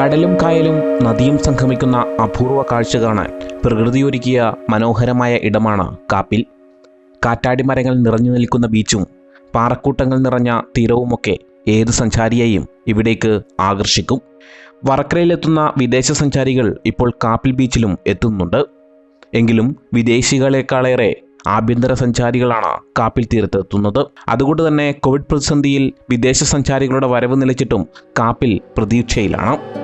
കടലും കായലും നദിയും സംഗമിക്കുന്ന അപൂർവ കാഴ്ച കാണാൻ പ്രകൃതിയൊരുക്കിയ മനോഹരമായ ഇടമാണ് കാപ്പിൽ. കാറ്റാടി മരങ്ങൾ നിറഞ്ഞു നിൽക്കുന്ന ബീച്ചും പാറക്കൂട്ടങ്ങൾ നിറഞ്ഞ തീരവുമൊക്കെ ഏത് സഞ്ചാരിയെയും ഇവിടേക്ക് ആകർഷിക്കും. വറക്കരയിലെത്തുന്ന വിദേശ സഞ്ചാരികൾ ഇപ്പോൾ കാപ്പിൽ ബീച്ചിലും എത്തുന്നുണ്ട്. എങ്കിലും വിദേശികളെക്കാളേറെ ആഭ്യന്തര സഞ്ചാരികളാണ് കാപ്പിൽ തീരത്ത് എത്തുന്നത് അതുകൊണ്ട് തന്നെ കോവിഡ് പ്രതിസന്ധിയിൽ വിദേശ സഞ്ചാരികളുടെ വരവ് നിലച്ചിട്ടും കാപ്പിൽ പ്രതീക്ഷയിലാണ്.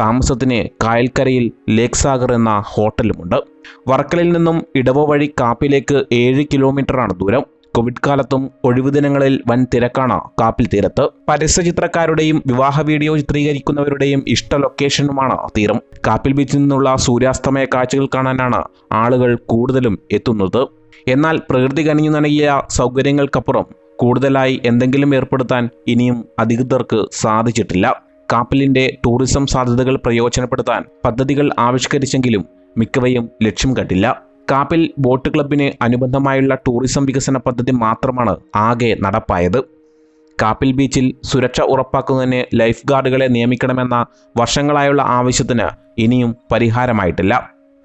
താമസത്തിന് കായൽക്കരയിൽ ലേക്ക് സാഗർ എന്ന ഹോട്ടലുമുണ്ട്. വർക്കലയിൽ നിന്നും ഇടവ വഴി കാപ്പിലേക്ക് ഏഴ് കിലോമീറ്ററാണ് ദൂരം. കോവിഡ് കാലത്തും ഒഴിവു ദിനങ്ങളിൽ വൻ തിരക്കാണ് കാപ്പിൽ തീരത്ത്. പരസ്യചിത്രക്കാരുടെയും വിവാഹ വീഡിയോ ചിത്രീകരിക്കുന്നവരുടെയും ഇഷ്ട ലൊക്കേഷനുമാണ് തീരം. കാപ്പിൽ ബീച്ചിൽ നിന്നുള്ള സൂര്യാസ്തമയ കാഴ്ചകൾ കാണാനാണ് ആളുകൾ കൂടുതലും എത്തുന്നത്. എന്നാൽ പ്രകൃതി കനിഞ്ഞു നൽകിയ സൗകര്യങ്ങൾക്കപ്പുറം കൂടുതലായി എന്തെങ്കിലും ഏർപ്പെടുത്താൻ ഇനിയും അധികൃതർക്ക് സാധിച്ചിട്ടില്ല. കാപ്പിലിന്റെ ടൂറിസം സാധ്യതകൾ പ്രയോജനപ്പെടുത്താൻ പദ്ധതികൾ ആവിഷ്കരിച്ചെങ്കിലും മിക്കവയും ലക്ഷ്യം കണ്ടില്ല. കാപ്പിൽ ബോട്ട് ക്ലബിന് അനുബന്ധമായുള്ള ടൂറിസം വികസന പദ്ധതി മാത്രമാണ് ആകെ നടപ്പായത്. കാപ്പിൽ ബീച്ചിൽ സുരക്ഷ ഉറപ്പാക്കുന്നതിന് ലൈഫ് ഗാർഡുകളെ നിയമിക്കണമെന്ന വർഷങ്ങളായുള്ള ആവശ്യത്തിന് ഇനിയും പരിഹാരമായിട്ടില്ല.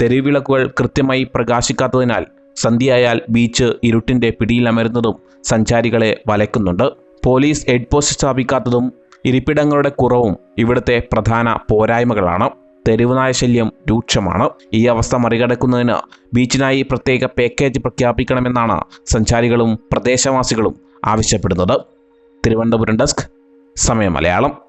തെരുവിളക്കുകൾ കൃത്യമായി പ്രകാശിക്കാത്തതിനാൽ സന്ധ്യയായാൽ ബീച്ച് ഇരുട്ടിന്റെ പിടിയിലമരുന്നതും സഞ്ചാരികളെ വലയ്ക്കുന്നുണ്ട്. പോലീസ് ഹെഡ് പോസ്റ്റ് സ്ഥാപിക്കാത്തതും ഇരിപ്പിടങ്ങളുടെ കുറവും ഇവിടുത്തെ പ്രധാന പോരായ്മകളാണ്. തെരുവുനായ ശല്യം രൂക്ഷമാണ്. ഈ അവസ്ഥ മറികടക്കുന്നതിന് ബീച്ചിനായി പ്രത്യേക പാക്കേജ് പ്രഖ്യാപിക്കണമെന്നാണ് സഞ്ചാരികളും പ്രദേശവാസികളും ആവശ്യപ്പെടുന്നത്. തിരുവനന്തപുരം ഡെസ്ക് സമയം മലയാളം.